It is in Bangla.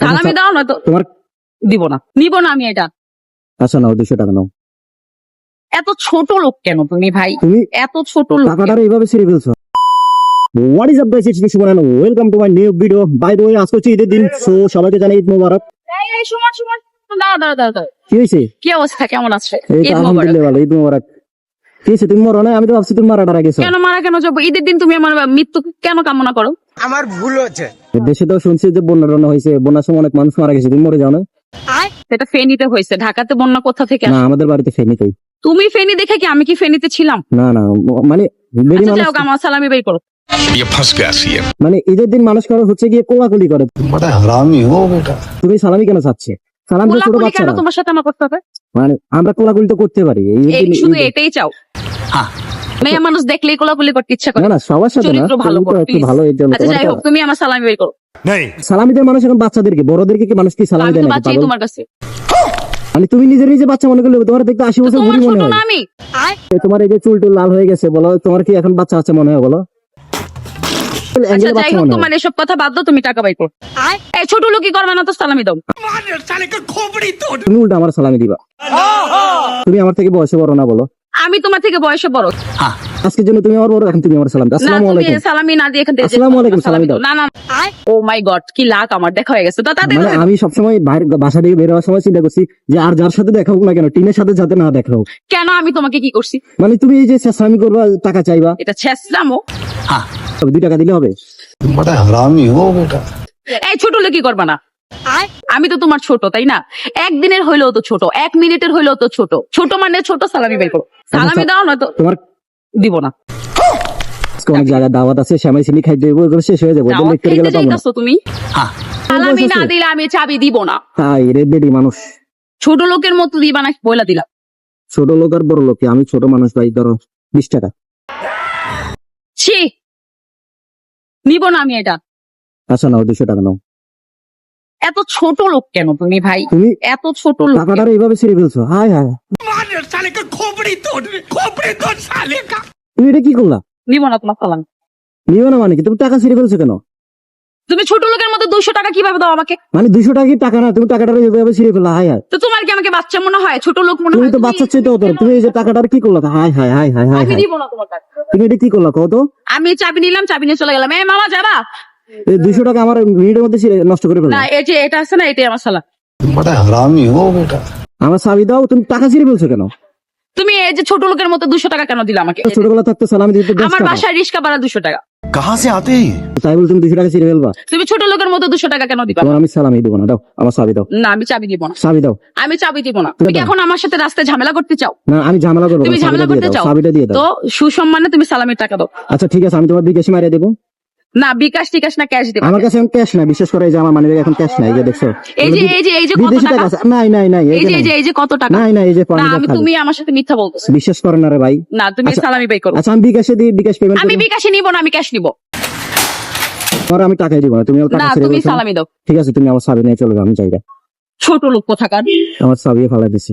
সালামি দাও না তো তোমার দিব না। নিব না আমি এটা। আচ্ছা নাও দুশো টাকা নাও। এত ছোট লোক কেন তুমি ভাই? তুমি এত ছোট লোক কেন? টাকাটার এইভাবে ছিঁড়ে ফেলছো। What is up guys it's কিছু বানানো welcome to my new video by the way আজকে হচ্ছে ঈদের দিন সো সবাইকে জানাই ঈদ মোবারক। এই, এই, সুমন সুমন। দাঁড়া দাঁড়া দাঁড়া দাঁড়া। কি কি অবস্থা? কেমন আছে? এই তো ঈদ আলহামদুলিল্লাহ ভালো ঈদ মোবারক। কি হয়েছে? তুমি মরো না? আমি তো ভাবছি তুমি মারা টারা গেছো কেন মারা কেন যাব? ঈদের দিন তুমি আমার মৃত্যু কেন কামনা করো? আমার ভুল হচ্ছে। দেশে তো শুনছি যে বন্যা রনা হয়েছে বন্যার সময় অনেক মানুষ মারা গেছে তুমি মরে যাও না। সেটা ফেনীতে হয়েছে ঢাকাতে বন্যা কোথা থেকে না আমাদের বাড়িতে ফেনীতেই। তুমি ফেনী দেখে কি আমি কি ফেনীতে ছিলাম? না না মানে আচ্ছা, সালামি বের করো। মানে ঈদের দিন মানুষ করে হচ্ছে গিয়ে কোলাকুলি করে। তুমি সালামি কেন চাচ্ছে? সালাম ছোট বাচ্চারা তোমার সাথে আমার করতে হবে? মানে আমরা কোলাকুলি তো করতে পারি শুধু এটাই চাও? হ্যাঁ। মেয়ে মানুষ দেখলেই কোলাকুলি করতে ইচ্ছা করে। না না সবার সাথে না চরিত্র ভালো। ভালো এর জন্য আচ্ছা যাই হোক তুমি আমার সালামি বের করো। नहीं সালামিদের মানুষ এখন বাচ্চাদেরকে বড়দেরকে কি মানুষ কি সালামি দেয় পাগল? তোমার কাছে। মানে তুমি নিজের নিজে বাচ্চা মনে করলে তোমার দেখতে আশি বছর বুড়ি মনে হয়। আমি। তোমার এই যে চুল টুল লাল হয়ে গেছে বলো তোমার কি এখন বাচ্চা আছে মনে হয় বলো? আচ্ছা মনে হয়। কথা বাদ দাও তুমি টাকা বাই করো। এই ছোট লোকই করবে না তো সালামি দাও। তুমি উল্টা আমার সালামি দিবা। তুমি আমার থেকে বয়সে বড় না বলো। আমি তোমার থেকে বয়সে বড়। আজকের জন্য তুমি আমার বড় এখন তুমি আমার সালাম দাও। না আসসালামু তুমি আলাইকুম। সালামি না দিয়ে এখান থেকে আসসালামু আলাইকুম, সালামি দাও। না না ও মাই গড কি লাক আমার দেখা হয়ে গেছে। তো তাতে মানে আমি সবসময় বাইরে বাসা থেকে বের হওয়ার সময় চিন্তা করছি যে আর যার সাথে দেখা হোক না কেন টিনের সাথে যাতে না দেখা হোক। কেন আমি তোমাকে কি করছি? মানে তুমি এই যে সালামি করবা টাকা চাইবা। এটা ছেসলামো তবে দুই টাকা দিলে হবে। তুমি বড় হারামি হো বেটা। এই ছোট লোকই করবে না। আমি তো তোমার ছোট তাই না? একদিনের হইলেও তো ছোট এক মিনিটের হইলেও তো ছোট। ছোট মানে ছোট সালামি বের করো। সালামি দাও না তো তোমার দিব না। অনেক জায়গায় দাওয়াত আছে শ্যামাই চিনি খাই দেবো শেষ হয়ে যাব তুমি? সালামি না দিলে আমি চাবি দিব না। তাই রে বেডি মানুষ। ছোট লোকের মতো দিবা না বইলা দিলাম। ছোট লোক আর বড় লোক আমি ছোট মানুষ ভাই ধরো বিশ টাকা। ছি! নিব না আমি এটা। আচ্ছা নাও দুশো টাকা নাও। এত ছোট লোক কেন তুমি ভাই? এত ছোট লোক টাকাটা এইভাবে ছেড়ে ফেলছো। হায় হায়। মানের খোপড়ি তোর খোপড়ি তোর তুমি এটা কি করলা? নিব না তোমার সালাম। নিব না মানে কি? তুমি টাকা ছেড়ে ফেলছো কেন? তুমি ছোট লোকের মতো দুশো টাকা কীভাবে দাও আমাকে? মানে দুশো টাকা কি টাকা না? তুমি টাকাটা এইভাবে ফেলা হাই হাই তো তোমার কি আমাকে বাচ্চা মনে হয়? ছোট লোক মনে হয় তুমি তো বাচ্চা চেয়ে তো। তুমি এই যে টাকাটা কি করলা? আমি দিব না তোমার টাকা তুমি এটা কি করলা কত আমি চাবি নিলাম চাবি নিয়ে চলে গেলাম। এ মামা যাবা? দুশো টাকা আমার মিনিটের মধ্যে নষ্ট করে এই যে এটা আছে না এটাই আমার সালা আমার দাও তুমি টাকা ছিঁড়ে ফেলছো কেন? তুমি এই যে ছোট লোকের মতো দুশো টাকা কেন দিলে আমাকে? সালামি দিতে আমার বাসায় রিস্কা দুশো টাকা। কাহা সে আতে তাই বল তুমি দুশো টাকা ছিঁড়ে ফেলবা? তুমি ছোট লোকের মতো দুশো টাকা কেন দিবা? আমি সালামি দিব না দাও আমার দাও। না আমি চাবি দিব না। দাও। আমি চাবি দিব না। তুমি এখন আমার সাথে রাস্তায় ঝামেলা করতে চাও? না আমি ঝামেলা করব তুমি ঝামেলা করতে চাও? চাবিটা দিয়ে দাও। তো সুসম্মানে তুমি সালামির টাকা দাও। আচ্ছা ঠিক আছে আমি তোমার দিকে মারিয়ে দেবো। না বিকাশ টিকাশ না ক্যাশ দিবা। আমার কাছে এখন ক্যাশ নাই বিশেষ করে এই যে আমার মানি এখন ক্যাশ নাই এই যে দেখছ। এই যে এই যে এই যে কত টাকা? টাকা নাই নাই নাই এই এই যে যে এই যে এই যে কত টাকা? নাই নাই এই যে না আমি তুমি আমার সাথে মিথ্যা বলতেছো বিশ্বাস করেন না রে ভাই। না তুমি আচ্ছা। সালামি পে করো। আচ্ছা আমি বিকাশে দিই বিকাশ পেমেন্ট আমি বিকাশে নিব না আমি ক্যাশ নিব। আমি টাকাই দিব না তুমি আমার টাকা ছেড়ে তুমি সালামি দাও। ঠিক আছে তুমি আমার চাবি নিয়ে চলে যাও আমি চাই ছোট লোক কোথাকার। আমার চাবি ফেলাই দিছি।